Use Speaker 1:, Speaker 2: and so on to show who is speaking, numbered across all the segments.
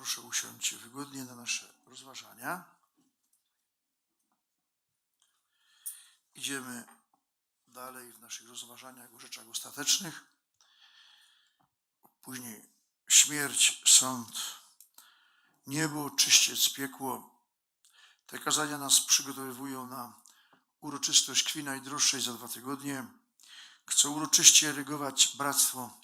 Speaker 1: Proszę usiądźcie wygodnie na nasze rozważania. Idziemy dalej w naszych rozważaniach o rzeczach ostatecznych. Później śmierć, sąd, niebo, czyściec, piekło. Te kazania nas przygotowywują na uroczystość krwi najdroższej za dwa tygodnie. Chcę uroczyście rygować bractwo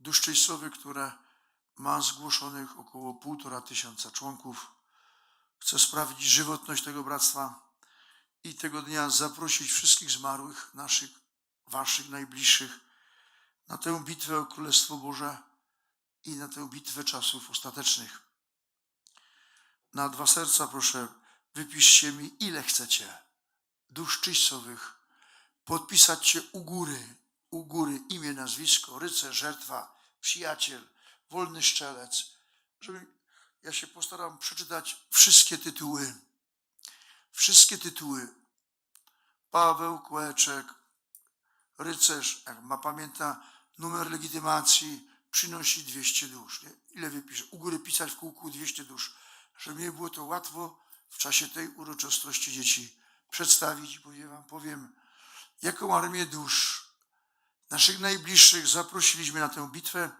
Speaker 1: dusz czyścowych, które ma zgłoszonych około półtora tysiąca członków. Chcę sprawdzić żywotność tego bractwa i tego dnia zaprosić wszystkich zmarłych, naszych, waszych najbliższych, na tę bitwę o Królestwo Boże i na tę bitwę czasów ostatecznych. Na dwa serca proszę, wypiszcie mi ile chcecie dusz czyścowych, podpisać się u góry, u góry imię, nazwisko, rycerz, żertwa, przyjaciel, wolny szczelec, ja się postaram przeczytać wszystkie tytuły. Wszystkie tytuły. Paweł Kłeczek, rycerz, jak ma pamięta numer legitymacji, przynosi 200 dusz. Nie? Ile wypisze? U góry pisać w kółku 200 dusz. Żeby mi było to łatwo w czasie tej uroczystości dzieci przedstawić, bo ja wam powiem, jaką armię dusz naszych najbliższych zaprosiliśmy na tę bitwę,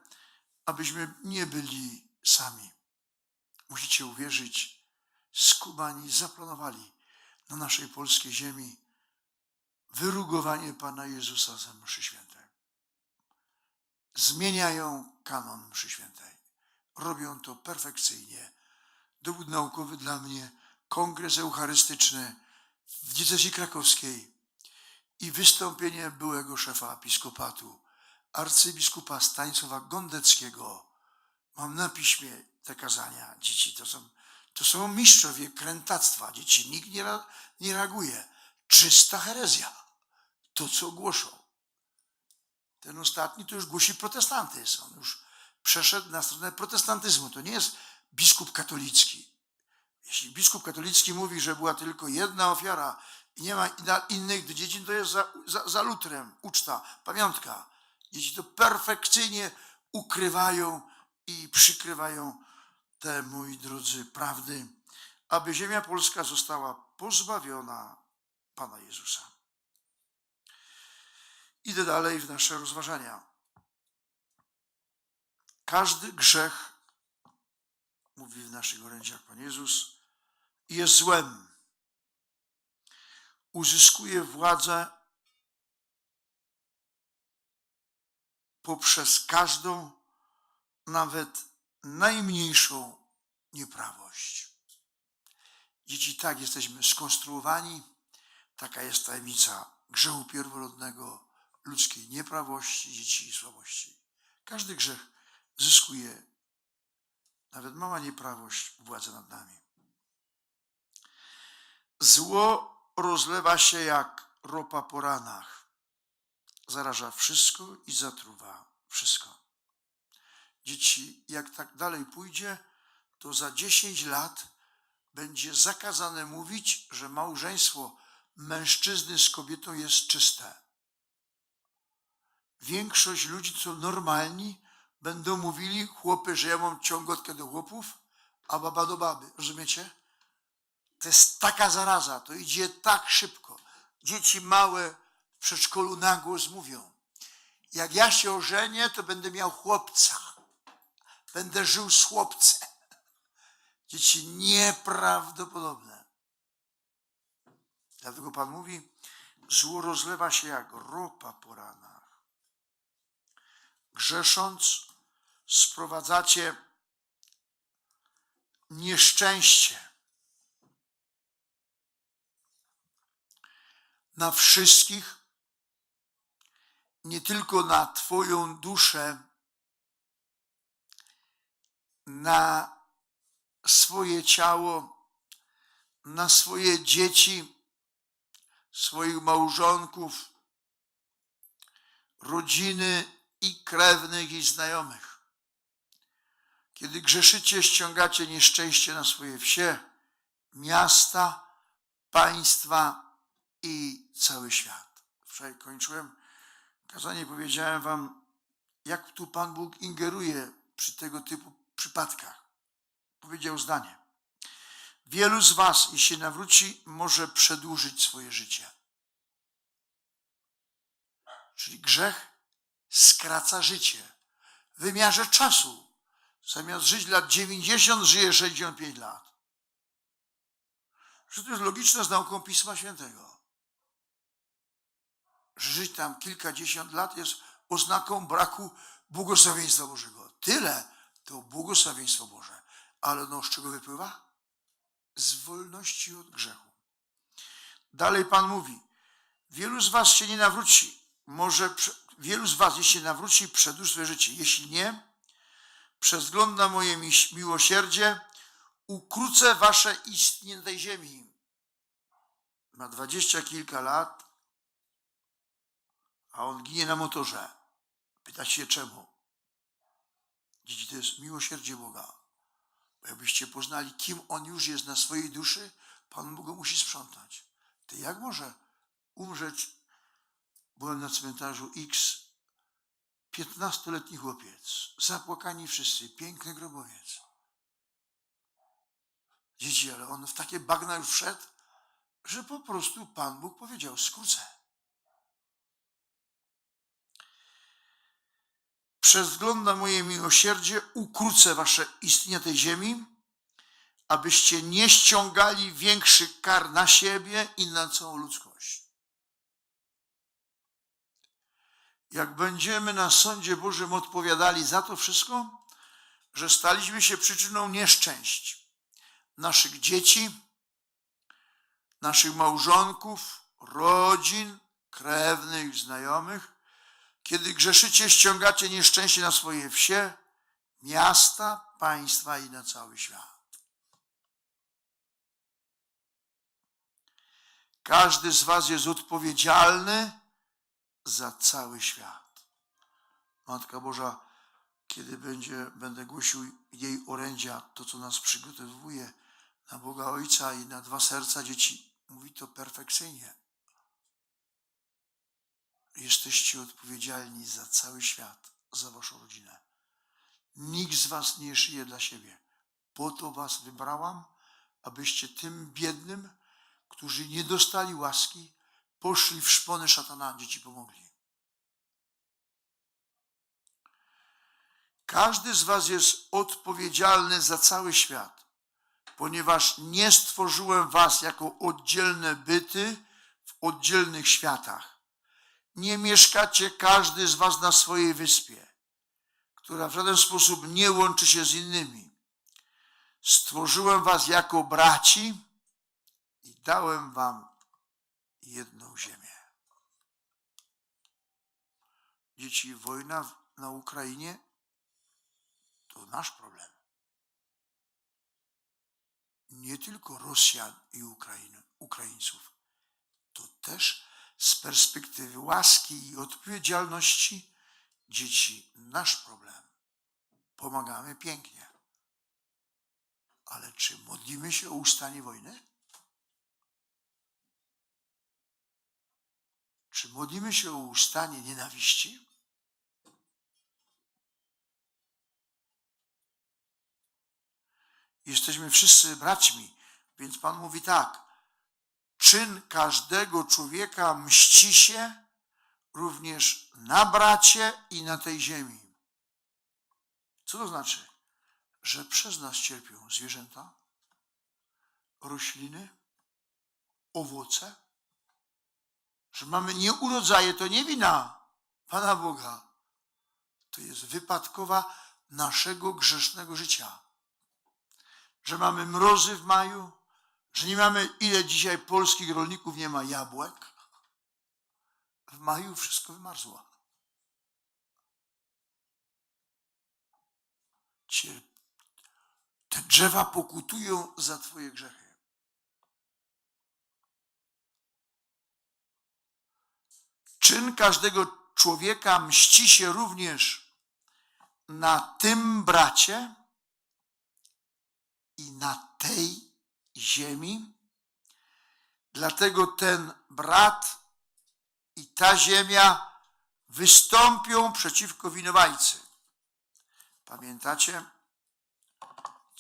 Speaker 1: abyśmy nie byli sami. Musicie uwierzyć, skubani zaplanowali na naszej polskiej ziemi wyrugowanie Pana Jezusa ze mszy świętej. Zmieniają kanon mszy świętej. Robią to perfekcyjnie. Dowód naukowy dla mnie, kongres eucharystyczny w diecezji krakowskiej i wystąpienie byłego szefa episkopatu, arcybiskupa Stanisława Gondeckiego. Mam na piśmie te kazania. Dzieci to są, to są mistrzowie krętactwa. Dzieci nikt nie, nie reaguje. Czysta herezja. To, co głoszą. Ten ostatni to już głosi protestantyzm. On już przeszedł na stronę protestantyzmu. To nie jest biskup katolicki. Jeśli biskup katolicki mówi, że była tylko jedna ofiara i nie ma innych dzieci, to jest za, za, za lutrem, uczta, pamiątka. Dzieci to perfekcyjnie ukrywają i przykrywają te, moi drodzy, prawdy, aby ziemia polska została pozbawiona Pana Jezusa. Idę dalej w nasze rozważania. Każdy grzech, mówi w naszych orędziach Pan Jezus, jest złem. Uzyskuje władzę poprzez każdą, nawet najmniejszą nieprawość. Dzieci, tak jesteśmy skonstruowani, taka jest tajemnica grzechu pierworodnego, ludzkiej nieprawości, dzieci i słabości. Każdy grzech zyskuje, nawet mała nieprawość, władzę nad nami. Zło rozlewa się jak ropa po ranach. Zaraża wszystko i zatruwa wszystko. Dzieci, jak tak dalej pójdzie, to za 10 lat będzie zakazane mówić, że małżeństwo mężczyzny z kobietą jest czyste. Większość ludzi, co normalni, będą mówili, chłopy, że ja mam ciągotkę do chłopów, a baba do baby. Rozumiecie? To jest taka zaraza, to idzie tak szybko. Dzieci małe przedszkolu na głos mówią. Jak ja się ożenię, to będę miał chłopca. Będę żył z chłopcem. Dzieci nieprawdopodobne. Dlatego Pan mówi, zło rozlewa się jak ropa po ranach. Grzesząc, sprowadzacie nieszczęście na wszystkich, nie tylko na Twoją duszę, na swoje ciało, na swoje dzieci, swoich małżonków, rodziny i krewnych i znajomych. Kiedy grzeszycie, ściągacie nieszczęście na swoje wsie, miasta, państwa i cały świat. Wczoraj kończyłem kazanie, powiedziałem wam, jak tu Pan Bóg ingeruje przy tego typu przypadkach. Powiedział zdanie. Wielu z Was, jeśli nawróci, może przedłużyć swoje życie. Czyli grzech skraca życie w wymiarze czasu. Zamiast żyć lat 90, żyje 65 lat. Że to jest logiczne z nauką Pisma Świętego. Żyć tam kilkadziesiąt lat jest oznaką braku błogosławieństwa Bożego. Tyle to błogosławieństwo Boże. Ale no z czego wypływa? Z wolności od grzechu. Dalej Pan mówi, wielu z was się nie nawróci. Może wielu z was, jeśli nawróci, przedłuż swoje życie. Jeśli nie, przez wzgląd na moje miłosierdzie ukrócę wasze istnienie tej ziemi. Ma dwadzieścia kilka lat, a on ginie na motorze. Pyta się czemu? Dzieci, to jest miłosierdzie Boga. Bo jakbyście poznali, kim On już jest na swojej duszy, Pan Bóg go musi sprzątać. Ty jak może umrzeć? Byłem na cmentarzu X, 15-letni chłopiec, zapłakani wszyscy, piękny grobowiec. Dzieci, ale on w takie bagna już wszedł, że po prostu Pan Bóg powiedział, skrócę. Na moje miłosierdzie ukrócę wasze istnienie tej ziemi, abyście nie ściągali większych kar na siebie i na całą ludzkość. Jak będziemy na sądzie Bożym odpowiadali za to wszystko, że staliśmy się przyczyną nieszczęść naszych dzieci, naszych małżonków, rodzin, krewnych, znajomych, kiedy grzeszycie, ściągacie nieszczęście na swoje wsie, miasta, państwa i na cały świat. Każdy z Was jest odpowiedzialny za cały świat. Matka Boża, kiedy będzie, będę głosił jej orędzia, to co nas przygotowuje na Boga Ojca i na dwa serca dzieci, mówi to perfekcyjnie. Jesteście odpowiedzialni za cały świat, za waszą rodzinę. Nikt z was nie żyje dla siebie. Po to was wybrałam, abyście tym biednym, którzy nie dostali łaski, poszli w szpony szatana, dzieci pomogli. Każdy z was jest odpowiedzialny za cały świat, ponieważ nie stworzyłem was jako oddzielne byty w oddzielnych światach nie mieszkacie każdy z was na swojej wyspie, która w żaden sposób nie łączy się z innymi. Stworzyłem was jako braci i dałem wam jedną ziemię. Dzieci, wojna na Ukrainie to nasz problem. Nie tylko Rosjan i Ukraińców. To też z perspektywy łaski i odpowiedzialności dzieci nasz problem. Pomagamy pięknie. Ale czy modlimy się o ustanie wojny? Czy modlimy się o ustanie nienawiści? Jesteśmy wszyscy braćmi, więc Pan mówi tak czyn każdego człowieka mści się również na bracie i na tej ziemi. Co to znaczy? Że przez nas cierpią zwierzęta, rośliny, owoce, że mamy nieurodzaje, to nie wina Pana Boga. To jest wypadkowa naszego grzesznego życia. Że mamy mrozy w maju, że nie mamy, ile dzisiaj polskich rolników nie ma jabłek. W maju wszystko wymarzło. Te drzewa pokutują za Twoje grzechy. Czyn każdego człowieka mści się również na tym bracie i na tej ziemi. Dlatego ten brat i ta ziemia wystąpią przeciwko winowajcy. Pamiętacie?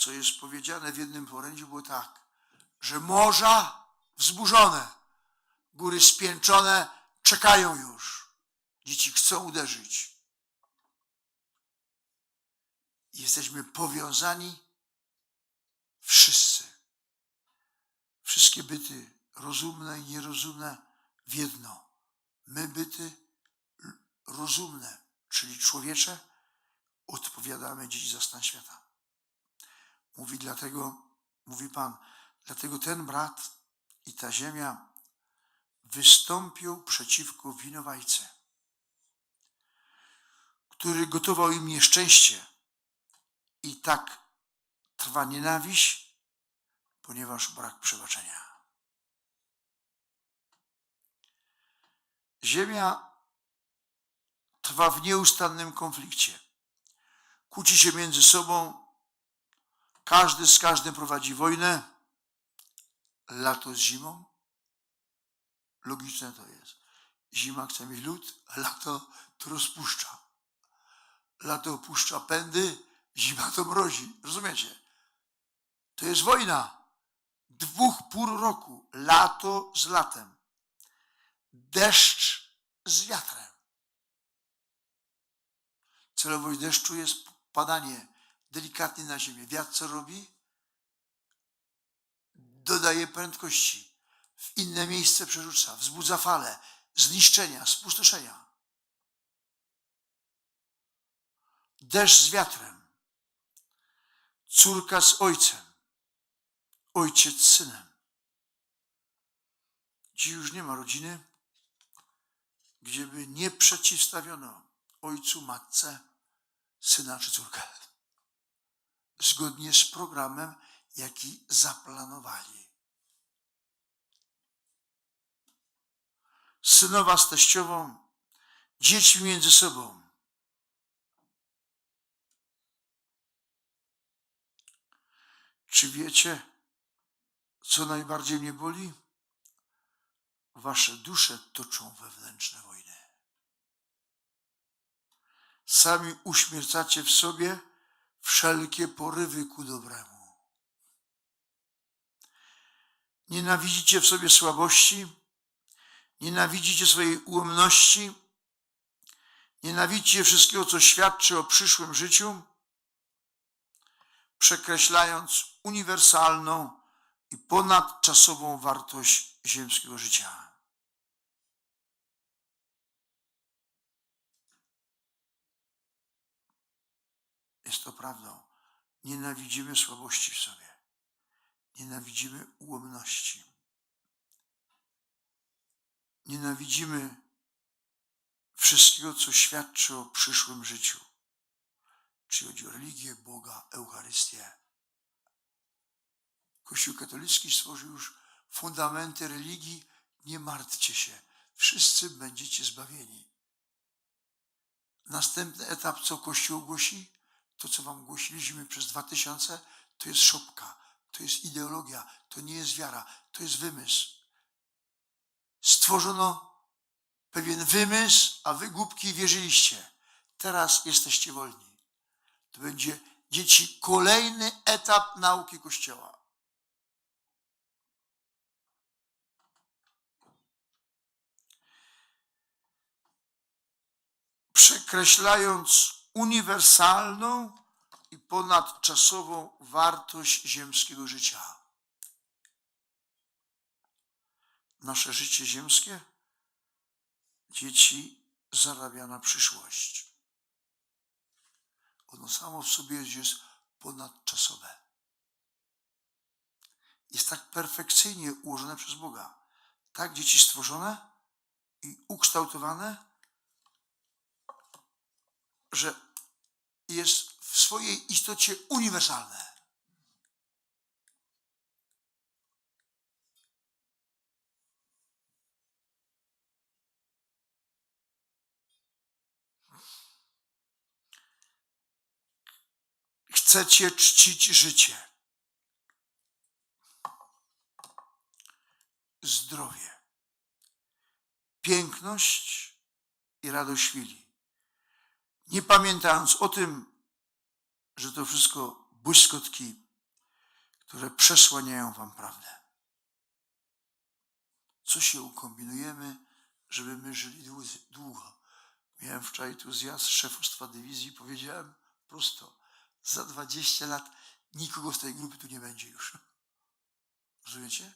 Speaker 1: co jest powiedziane w jednym porędziu, było tak, że morza wzburzone, góry spięczone czekają już. Dzieci chcą uderzyć. Jesteśmy powiązani wszyscy. Wszystkie byty, rozumne i nierozumne, w jedno. My byty rozumne, czyli człowiecze, odpowiadamy dziś za stan świata. Mówi dlatego, mówi Pan, dlatego ten brat i ta ziemia wystąpił przeciwko winowajcy, który gotował im nieszczęście i tak trwa nienawiść, ponieważ brak przebaczenia. Ziemia trwa w nieustannym konflikcie. Kłóci się między sobą, każdy z każdym prowadzi wojnę, lato z zimą. Logiczne to jest. Zima chce mieć lód, lato to rozpuszcza. Lato opuszcza pędy, zima to mrozi. Rozumiecie? To jest wojna dwóch pór roku. Lato z latem. Deszcz z wiatrem. Celowość deszczu jest padanie delikatnie na ziemię. Wiatr co robi? Dodaje prędkości. W inne miejsce przerzuca. Wzbudza fale zniszczenia, spustoszenia. Deszcz z wiatrem. Córka z ojcem. Ojciec synem. Dziś już nie ma rodziny, gdzie by nie przeciwstawiono ojcu, matce, syna czy córkę. Zgodnie z programem, jaki zaplanowali. Synowa z teściową, dziećmi między sobą. Czy wiecie, co najbardziej mnie boli? Wasze dusze toczą wewnętrzne wojny. Sami uśmiercacie w sobie wszelkie porywy ku dobremu. Nienawidzicie w sobie słabości, nienawidzicie swojej ułomności, nienawidzicie wszystkiego, co świadczy o przyszłym życiu, przekreślając uniwersalną i ponadczasową wartość ziemskiego życia. Jest to prawdą. Nienawidzimy słabości w sobie. Nienawidzimy ułomności. Nienawidzimy wszystkiego, co świadczy o przyszłym życiu. Czy chodzi o religię, Boga, Eucharystię. Kościół katolicki stworzył już fundamenty religii. Nie martwcie się, wszyscy będziecie zbawieni. Następny etap, co Kościół głosi, to co wam głosiliśmy przez dwa tysiące, to jest szopka, to jest ideologia, to nie jest wiara, to jest wymysł. Stworzono pewien wymysł, a wy głupki wierzyliście. Teraz jesteście wolni. To będzie dzieci kolejny etap nauki Kościoła. Przekreślając uniwersalną i ponadczasową wartość ziemskiego życia. Nasze życie ziemskie, dzieci, zarabia na przyszłość. Ono samo w sobie jest ponadczasowe. Jest tak perfekcyjnie ułożone przez Boga. Tak dzieci stworzone i ukształtowane, że jest w swojej istocie uniwersalne. Chcecie czcić życie, zdrowie, piękność i radość chwili nie pamiętając o tym, że to wszystko błyskotki które przesłaniają wam prawdę. Co się ukombinujemy, żeby my żyli dłu- długo? Miałem wczoraj tu zjazd szefostwa dywizji i powiedziałem prosto, za 20 lat nikogo z tej grupy tu nie będzie już. Rozumiecie?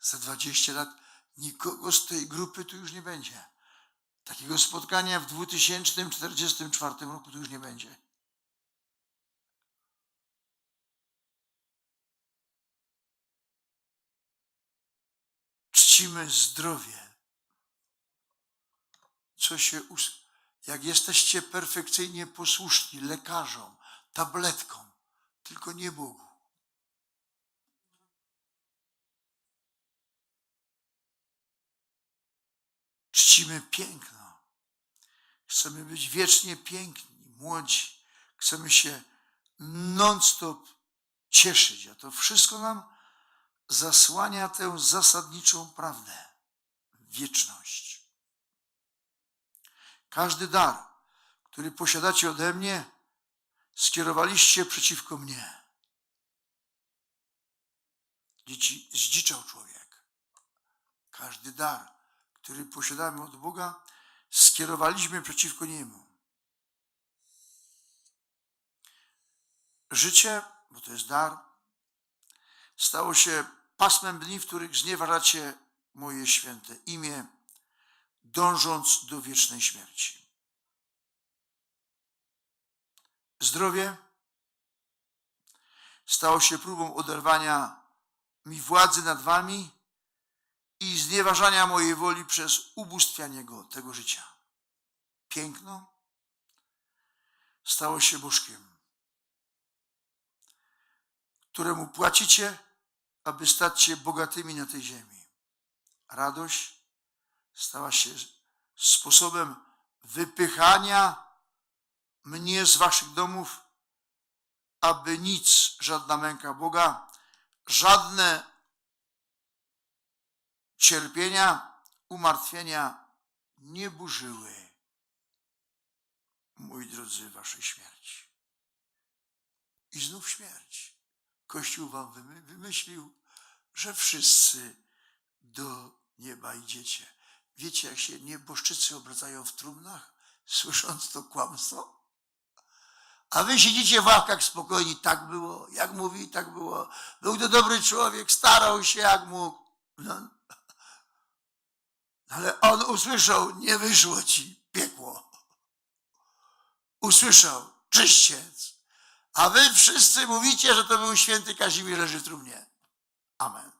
Speaker 1: Za 20 lat nikogo z tej grupy tu już nie będzie. Takiego spotkania w 2044 roku tu już nie będzie. Czcimy zdrowie. Co się us... Jak jesteście perfekcyjnie posłuszni lekarzom, tabletkom, tylko nie Bogu. Czcimy piękno. Chcemy być wiecznie piękni, młodzi. Chcemy się non-stop cieszyć, a to wszystko nam zasłania tę zasadniczą prawdę wieczność. Każdy dar, który posiadacie ode mnie, skierowaliście przeciwko mnie. Dzieci, zdziczał człowiek. Każdy dar, który posiadamy od Boga, skierowaliśmy przeciwko Niemu. Życie, bo to jest dar, stało się pasmem dni, w których znieważacie moje święte imię, dążąc do wiecznej śmierci. Zdrowie stało się próbą oderwania mi władzy nad wami i znieważania mojej woli przez ubóstwianie go, tego życia. Piękno stało się bożkiem, któremu płacicie, aby stać się bogatymi na tej ziemi. Radość stała się sposobem wypychania mnie z waszych domów, aby nic, żadna męka Boga, żadne cierpienia, umartwienia nie burzyły, moi drodzy, waszej śmierci. I znów śmierć. Kościół wam wymy- wymyślił, że wszyscy do nieba idziecie. Wiecie, jak się nieboszczycy obracają w trumnach, słysząc to kłamstwo? A wy siedzicie w ławkach spokojni, tak było, jak mówi, tak było. Był to dobry człowiek, starał się jak mógł. No. Ale on usłyszał, nie wyszło ci piekło. Usłyszał, czyściec. A wy wszyscy mówicie, że to był święty Kazimierz leży w trumnie. Amen.